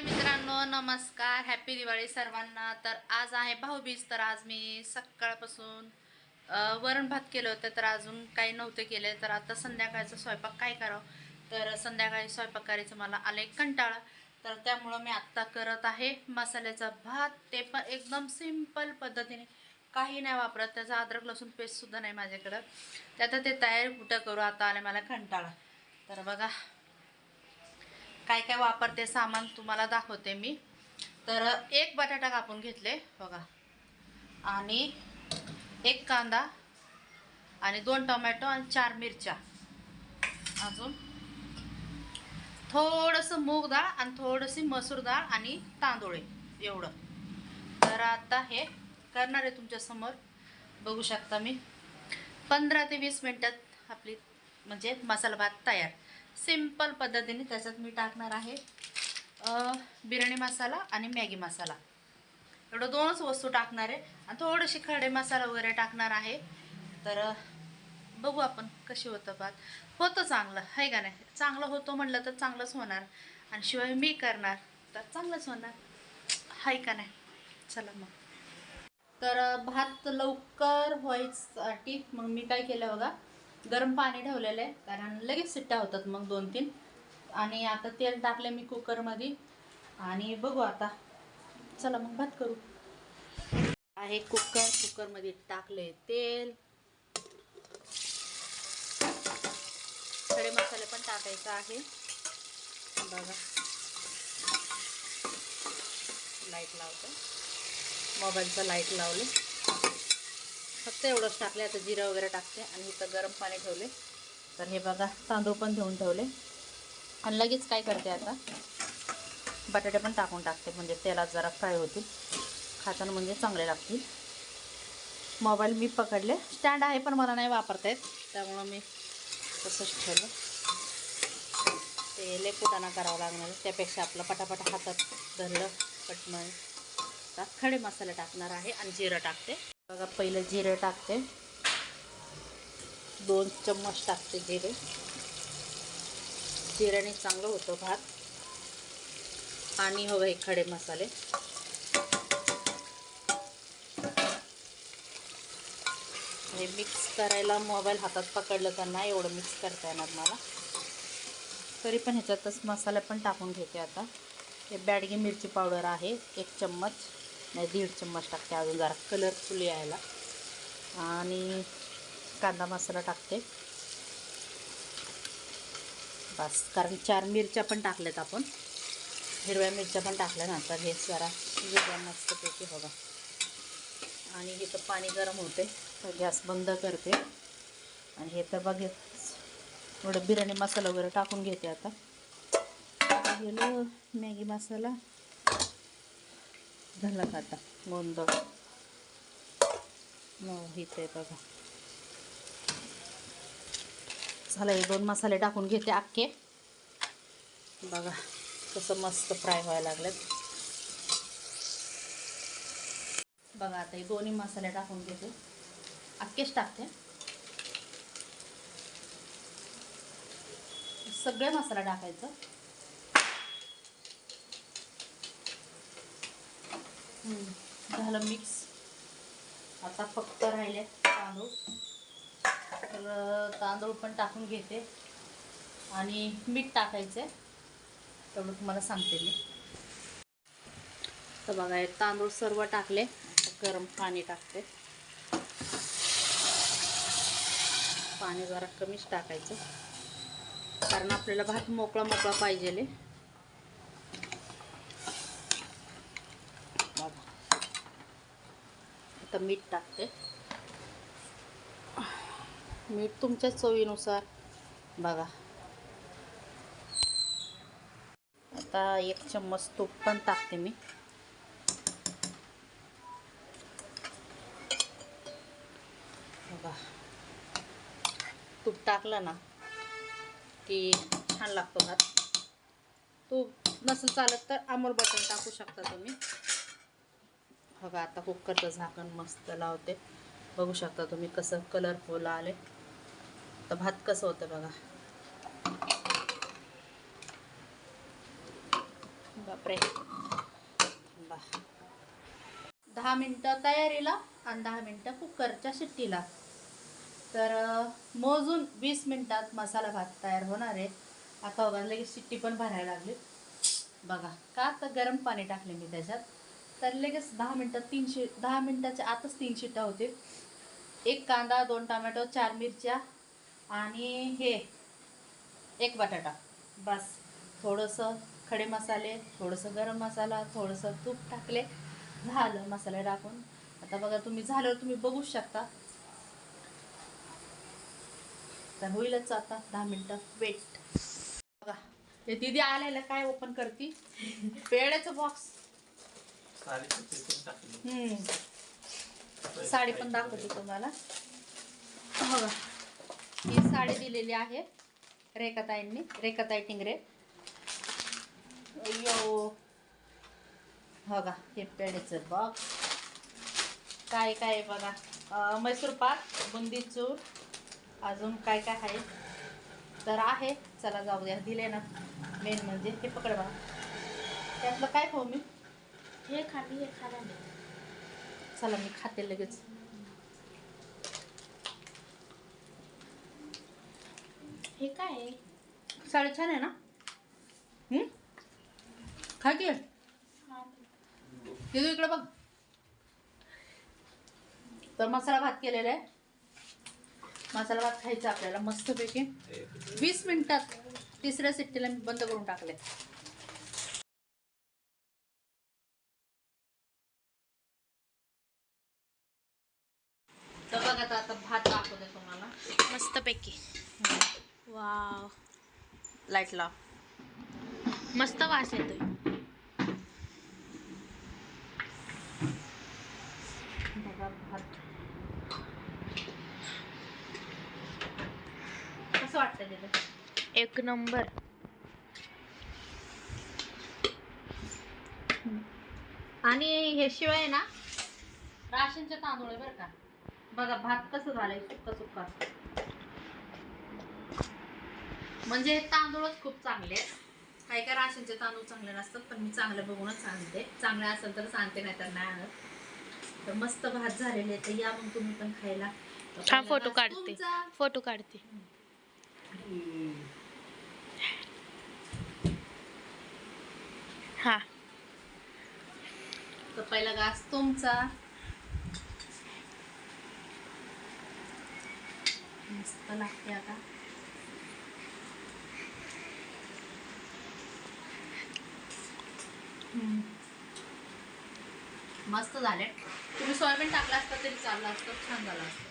हाय मित्रांनो नमस्कार. हॅपी दिवाळी सर्वांना. तर आज आहे भाऊबीज. तर आज मी सकाळपासून वरण भात केलं होतं तर अजून काही नव्हते केले. तर आता संध्याकाळचा स्वयंपाक काय करावं? तर संध्याकाळी स्वयंपाक करायचं मला आलं एक कंटाळा. तर त्यामुळं मी आत्ता करत आहे मसाल्याचा भात. ते पण एकदम सिंपल पद्धतीने. काही नाही वापरत. त्याचा अद्रक लसूण पेस्टसुद्धा नाही माझ्याकडं. त्यात आता ते तयार कुठं करू? आता आले मला कंटाळा. तर बघा काय काय वापरते सामान तुम्हाला दाखवते मी. तर एक बटाटा कापून घेतले बघा. आणि एक कांदा आणि दोन टोमॅटो आणि चार मिरच्या. अजून थोडंसं मूग डाळ आणि थोडीशी मसूर डाळ आणि तांदूळे एवढं. तर आता हे करणार आहे तुमच्यासमोर बघू शकता मी. पंधरा ते वीस मिनटात आपली म्हणजे मसाला भात तयार. सिंपल पद्धतीने त्याच्यात मी टाकणार आहे. बिर्याणी मसाला आणि मॅगी मसाला. एवढं दोनच वस्तू टाकणार आहे. आणि थोडीशी खडे मसाला वगैरे टाकणार आहे. तर बघू आपण कशी होतं भात होतं चांगलं आहे का नाही? चांगलं होतं म्हटलं तर चांगलंच होणार. आणि शिवाय मी करणार तर चांगलंच होणार. आहे का नाही? चला मग. तर भात लवकर व्हायसाठी मग मी काय केलं बघा. गरम पाणी ठेवलेलं आहे कारण लगेच सिट्ट्या होतात मग दोन तीन. आणि आता तेल टाकले मी कुकरमध्ये. आणि बघू आता. चला मग भात करू. आहे कुकर कुकरमध्ये टाकले तेल. खडे मसाले पण टाकायचा आहे. बघा. लाइट लावतो. मोबाईलचं लाइट लावले फक्त एवढंच टाकले आता जिरं वगैरे टाकते आणि इथं गरम पाणी ठेवले. तर हे बघा तांदूळ पण धुवून ठेवले. आणि लगेच काय करते आता? बटाटे पण टाकून टाकते. म्हणजे तेलात जरा फ्राय होतील. खाताना म्हणजे चांगले लागतील. मोबाईल मी पकडले. स्टँड आहे पण मला नाही वापरता येत. त्यामुळं मी तसंच ठेवलं. ते लय कुटाणा करावं लागणार त्यापेक्षा आपलं पटापट हातात धरलं पटमन. खडे मसाले टाकणार आहे आणि जिरं टाकते. बघा पहिलं जिरं टाकते. दोन चम्मच टाकते जिरे. जिऱ्याने चांगलं होतं भात. आणि हवं हे खडे मसाले. हे मिक्स करायला मोबाईल हातात पकडलं तर नाही एवढं मिक्स करता येणार मला. तरी पण ह्याच्यातच मसाला पण टाकून घेते आता. हे बॅडगी मिरची पावडर आहे एक चम्मच. नाही दीड चम्मच टाकते अजून जरा. कलरफुल यायला. आणि कांदा मसाला टाकते. बस कारण चार मिरच्या पण टाकल्यात आपण. हिरव्या मिरच्या पण टाकल्या ना तर हे जरा वेगळ्या मस्तपैकी बघा. आणि इथं पाणी गरम होते. तर गॅस बंद करते. आणि हे तर बघ थोडं बिर्याणी मसाला वगैरे टाकून घेते आता गेलं मॅगी मसाला. झाला का आता? गोंधळ हो इथे बघा. झालं हे दोन मसाले टाकून घेते अख्खे. बघा कसं मस्त फ्राय व्हायला लागलेत. बघा आता हे दोन्ही मसाले टाकून घेते. अख्खेच टाकते. सगळे मसाला टाकायचं. झालं मिक्स आता फक्त राहिले तांदूळ. तर तांदूळ पण टाकून घेते. आणि मीठ टाकायचं तेवढं तुम्हाला सांगते मी. तर बघा हे तांदूळ सर्व टाकले. गरम पाणी टाकते. पाणी जरा कमीच टाकायचं. कारण आपल्याला भात मोकळा मोकळा पाहिजे आता मीठ टाकते. मीठ तुमच्या चवीनुसार बघा. आता एक चम्मच तूप पण टाकते मी. बघा. तूप टाकलं ना की छान लागतो भात. तूप नसेल चालत तर अमोल बटन टाकू शकता तुम्ही. बघा आता कुकरचं झाकण मस्त लावते. बघू शकता तुम्ही कसं कलरफुल आले तर भात कसं होतं बघा. बापरे. बा. दहा मिनटं तयारीला आणि दहा मिनटं कुकरच्या शिट्टीला. तर मोजून वीस मिनिटात मसाला भात तयार होणार आहे. आता बघा लगेच शिट्टी पण भरायला लागली. बघा का तर गरम पाणी टाकले मी त्याच्यात. तर लगेच दहा मिनटात तीन शि दहा मिनटाच्या आतच तीन शिट्ट्या होते. एक कांदा दोन टोमॅटो चार मिरच्या आणि हे एक बटाटा. बस. थोडंसं खडे मसाले थोडंसं गरम मसाला थोडंसं तूप टाकले. झालं मसाले टाकून. आता बघा तुम्ही झाल्यावर तुम्ही बघू शकता. तर होईलच आता दहा मिनटं. वेट बघा. ते दिदी आलेलं काय ओपन करती? पेड्याचं बॉक्स हम्म. साडी पण दाखवते तुम्हाला. हो बघा. ही साडी दिलेली आहे रेखाताईंनी रेखाताई टिंगरे. यो हो बघा हे पेढेचं बॉक्स काय काय बघा. मैसूर पाक बुंदी चूर अजून काय काय आहे? तर आहे. चला जाऊ द्या दिले ना. मेन म्हणजे. हे पकड बघा. त्यातलं काय खाऊ मी? हे खाली हे खाला चला मी खाते लगेच. हे काय आहे? साडी छान आहे ना? हम्म? खा की? दिदू इकडे बघ. तर मसाला भात केलेला आहे. मसाला भात खायचा आपल्याला मस्तपैकी. वीस मिनिटात तिसऱ्या सिट्टीला मी बंद करून टाकले तर बघा आता आता भात दाखवते तुम्हाला मस्तपैकी. वाव. लाइट लाव मस्त वास येतोय. कसं वाटतं तिथे? एक नंबर. आणि हे शिवाय ना राशनचे तांदूळ आहे बरं का. बघा भात कसं झालंय सुक्का सुक्का म्हणजे तांदूळच खूप चांगले आहेत. काही काय राशनचे तांदूळ चांगले नसतात पण मी चांगले बघूनच आणते चांगले असेल तर सांगते नाही तर नाही आणत. तर मस्त भात झालेले तर या मग तुम्ही पण खायला. हा फोटो काढते. फोटो काढते. हा. तर पहिला घास तुमचा. मस्त लागते आता हम्म. मस्त झाले. तुम्ही सोयाबीन टाकला असतं तरी चाललं असतं छान झालं असतं.